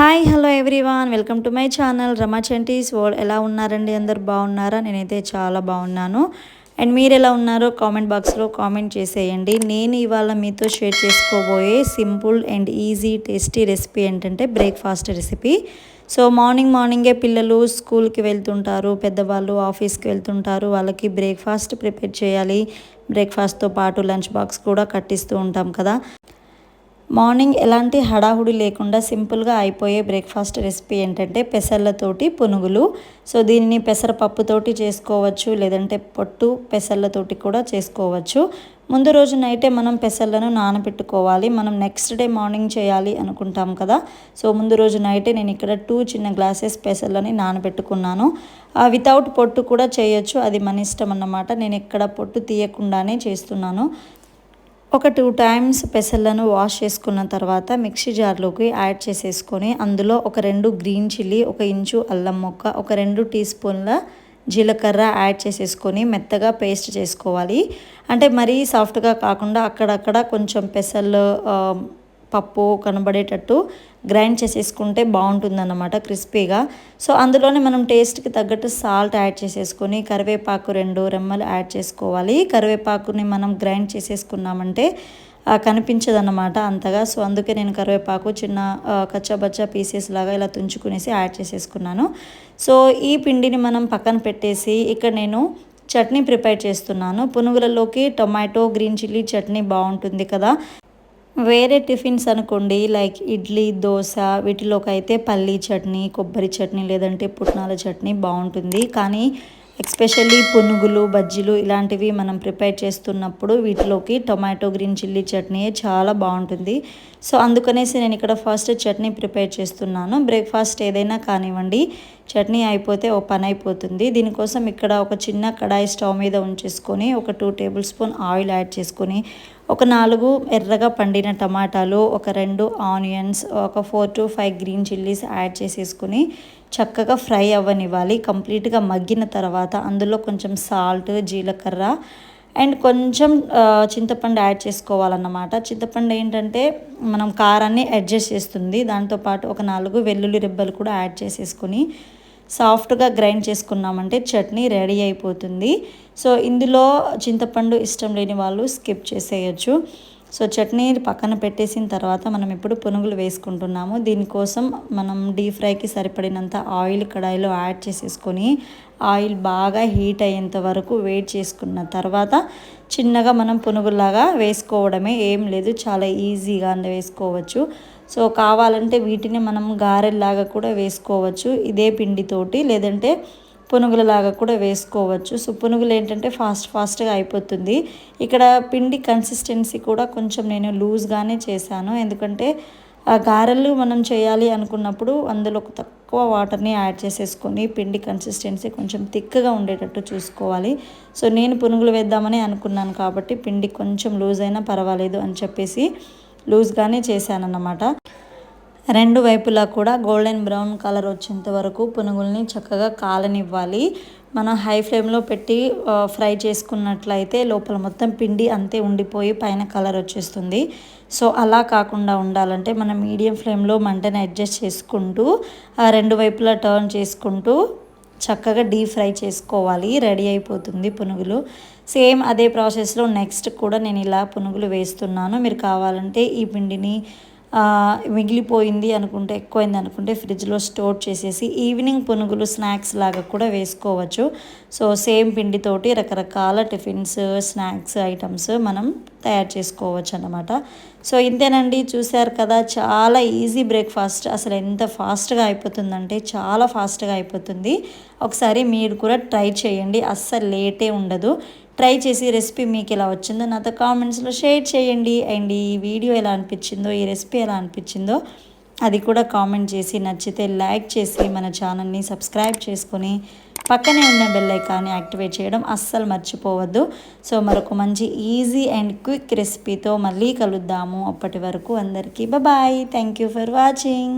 Hi hello everyone welcome to my channel Rama Chanti's world ఎలా ఉన్నారండి? అందరు బాగున్నారా? నేనైతే చాలా బాగున్నాను. అండ్ మీరు ఎలా ఉన్నారో కామెంట్ బాక్స్లో కామెంట్ చేసేయండి. నేను ఇవాళ మీతో షేర్ చేసుకోబోయే simple and easy tasty recipe ఏంటంటే బ్రేక్ఫాస్ట్ రెసిపీ సో మార్నింగ్ మార్నింగే పిల్లలు స్కూల్కి వెళ్తుంటారు పెద్దవాళ్ళు ఆఫీస్కి వెళ్తుంటారు వాళ్ళకి బ్రేక్ఫాస్ట్ ప్రిపేర్ చేయాలి. బ్రేక్ఫాస్ట్తో పాటు లంచ్ బాక్స్ కూడా కట్టిస్తూ ఉంటాం కదా. మార్నింగ్ ఎలాంటి హడాహుడి లేకుండా సింపుల్గా అయిపోయే బ్రేక్ఫాస్ట్ రెసిపీ ఏంటంటే పెసర్లతోటి పునుగులు. సో దీనిని పెసరపప్పుతోటి చేసుకోవచ్చు లేదంటే పొట్టు పెసర్లతోటి కూడా చేసుకోవచ్చు. ముందు రోజు నైటే మనం పెసర్లను నానబెట్టుకోవాలి. మనం నెక్స్ట్ డే మార్నింగ్ చేయాలి అనుకుంటాం కదా. సో ముందు రోజు నైటే నేను ఇక్కడ టూ చిన్న గ్లాసెస్ పెసర్లని నానబెట్టుకున్నాను. వితౌట్ పొట్టు కూడా చేయొచ్చు. అది మన ఇష్టం అన్నమాట. నేను ఇక్కడ పొట్టు తీయకుండానే చేస్తున్నాను. ఒక టూ టైమ్స్ పెసర్లను వాష్ చేసుకున్న తర్వాత మిక్సీ జార్లోకి యాడ్ చేసేసుకొని అందులో ఒక రెండు గ్రీన్ చిల్లీ ఒక ఇంచు అల్లం మొక్క ఒక రెండు టీ స్పూన్ల జీలకర్ర యాడ్ చేసేసుకొని మెత్తగా పేస్ట్ చేసుకోవాలి. అంటే మరీ సాఫ్ట్గా కాకుండా అక్కడక్కడ కొంచెం పెసర్లు పప్పు కనబడేటట్టు గ్రైండ్ చేసేసుకుంటే బాగుంటుందన్నమాట క్రిస్పీగా. సో అందులోనే మనం టేస్ట్కి తగ్గట్టు సాల్ట్ యాడ్ చేసేసుకొని కరివేపాకు రెండు రెమ్మలు యాడ్ చేసుకోవాలి. కరివేపాకుని మనం గ్రైండ్ చేసేసుకున్నామంటే కనిపించదన్నమాట అంతగా. సో అందుకే నేను కరివేపాకు చిన్న కచ్చబచ్చ పీసెస్ లాగా ఇలా తుంచుకునేసి యాడ్ చేసేసుకున్నాను. సో ఈ పిండిని మనం పక్కన పెట్టేసి ఇక్కడ నేను చట్నీ ప్రిపేర్ చేస్తున్నాను. పునుగులలోకి టొమాటో గ్రీన్ చిల్లీ చట్నీ బాగుంటుంది కదా. వేరే టిఫిన్స్ అనుకోండి లైక్ ఇడ్లీ దోశ వీటిలోకి అయితే పల్లీ చట్నీ కొబ్బరి చట్నీ లేదంటే పుట్నాల చట్నీ బాగుంటుంది. కానీ ఎక్స్పెషల్లీ పునుగులు బజ్జీలు ఇలాంటివి మనం ప్రిపేర్ చేస్తున్నప్పుడు వీటిలోకి టొమాటో గ్రీన్ చిల్లీ చట్నీ చాలా బాగుంటుంది. సో అందుకనేసి నేను ఇక్కడ ఫస్ట్ చట్నీ ప్రిపేర్ చేస్తున్నాను. బ్రేక్ఫాస్ట్ ఏదైనా కానివ్వండి చట్నీ అయిపోతే ఓ పని అయిపోతుంది. దీనికోసం ఇక్కడ ఒక చిన్న కడాయి స్టవ్ మీద ఉంచేసుకొని ఒక two tablespoon oil add చేసుకొని ఒక నాలుగు ఎర్రగా పండిన టమాటాలు ఒక రెండు ఆనియన్స్ ఒక four to five green chillies add చేసేసుకుని చక్కగా ఫ్రై అవ్వనివ్వాలి. కంప్లీట్గా మగ్గిన తర్వాత అందులో కొంచెం సాల్ట్ జీలకర్ర అండ్ కొంచెం చింతపండు యాడ్ చేసుకోవాలన్నమాట. చింతపండు ఏంటంటే మనం కారాన్ని అడ్జస్ట్ చేస్తుంది. దాంతోపాటు ఒక నాలుగు వెల్లుల్లి రెబ్బలు కూడా యాడ్ చేసేసుకొని సాఫ్ట్గా గ్రైండ్ చేసుకున్నామంటే చట్నీ రెడీ అయిపోతుంది. సో ఇందులో చింతపండు ఇష్టం లేని వాళ్ళు స్కిప్ చేసేయచ్చు. సో చట్నీ పక్కన పెట్టేసిన తర్వాత మనం ఇప్పుడు పునుగులు వేసుకుంటున్నాము. దీనికోసం మనం డీప్ ఫ్రైకి సరిపడినంత ఆయిల్ కడాయిలో యాడ్ చేసేసుకొని ఆయిల్ బాగా హీట్ అయ్యేంత వరకు వెయిట్ చేసుకున్న తర్వాత చిన్నగా మనం పునుగులాగా వేసుకోవడమే ఏం లేదు. చాలా ఈజీగా వేసుకోవచ్చు. సో కావాలంటే వీటిని మనం గారెల్లాగా కూడా వేసుకోవచ్చు. ఇదే పిండితోటి లేదంటే పునుగులలాగా కూడా వేసుకోవచ్చు. సో పునుగులు ఏంటంటే ఫాస్ట్ ఫాస్ట్గా అయిపోతుంది. ఇక్కడ పిండి కన్సిస్టెన్సీ కూడా కొంచెం నేను లూజ్గానే చేశాను. ఎందుకంటే గారెలు మనం చేయాలి అనుకున్నప్పుడు అందులో తక్కువ వాటర్ని యాడ్ చేసేసుకొని పిండి కన్సిస్టెన్సీ కొంచెం థిక్గా ఉండేటట్టు చూసుకోవాలి. సో నేను పునుగులు వేద్దామని అనుకున్నాను కాబట్టి పిండి కొంచెం లూజ్ అయినా పర్వాలేదు అని చెప్పేసి లూజ్గానే చేశానన్నమాట. రెండు వైపులా కూడా గోల్డెన్ బ్రౌన్ కలర్ వచ్చేంత వరకు పునుగుల్ని చక్కగా కాలనివ్వాలి. మనం హై ఫ్లేమ్లో పెట్టి ఫ్రై చేసుకున్నట్లయితే లోపల మొత్తం పిండి అంతే ఉండిపోయి పైన కలర్ వచ్చేస్తుంది. సో అలా కాకుండా ఉండాలంటే మనం మీడియం ఫ్లేమ్లో మంటని అడ్జస్ట్ చేసుకుంటూ రెండు వైపులా టర్న్ చేసుకుంటూ చక్కగా డీప్ ఫ్రై చేసుకోవాలి. రెడీ అయిపోతుంది పునుగులు. సేమ్ అదే ప్రాసెస్లో నెక్స్ట్ కూడా నేను ఇలా పునుగులు వేస్తున్నాను. మీరు కావాలంటే ఈ పిండిని మిగిలిపోయింది అనుకుంటే ఎక్కువైంది అనుకుంటే ఫ్రిడ్జ్లో స్టోర్ చేసేసి ఈవినింగ్ పునుగులు స్నాక్స్ లాగా కూడా వేసుకోవచ్చు. సో సేమ్ పిండితోటి రకరకాల టిఫిన్స్ స్నాక్స్ ఐటమ్స్ మనం తయారు చేసుకోవచ్చు అనమాట సో ఇంతేనండి. చూశారు కదా చాలా ఈజీ బ్రేక్ఫాస్ట్. అసలు ఎంత ఫాస్ట్గా అయిపోతుందంటే చాలా ఫాస్ట్గా అయిపోతుంది. ఒకసారి మీరు కూడా ట్రై చేయండి. అస్సలు లేటే ఉండదు. ట్రై చేసి రెసిపీ మీకు ఎలా వచ్చిందో నాతో కామెంట్స్లో షేర్ చేయండి. అండ్ ఈ వీడియో ఎలా అనిపించిందో ఈ రెసిపీ ఎలా అనిపించిందో అది కూడా కామెంట్ చేసి నచ్చితే లైక్ చేసి మన ఛానల్ని సబ్స్క్రైబ్ చేసుకొని పక్కనే ఉన్న బెల్ ఐకాన్ని యాక్టివేట్ చేయడం అస్సలు మర్చిపోవద్దు. సో మరొక మంచి ఈజీ అండ్ క్విక్ రెసిపీతో మళ్ళీ కలుద్దాము అప్పటి వరకు అందరికీ. Bye. Thank you for watching.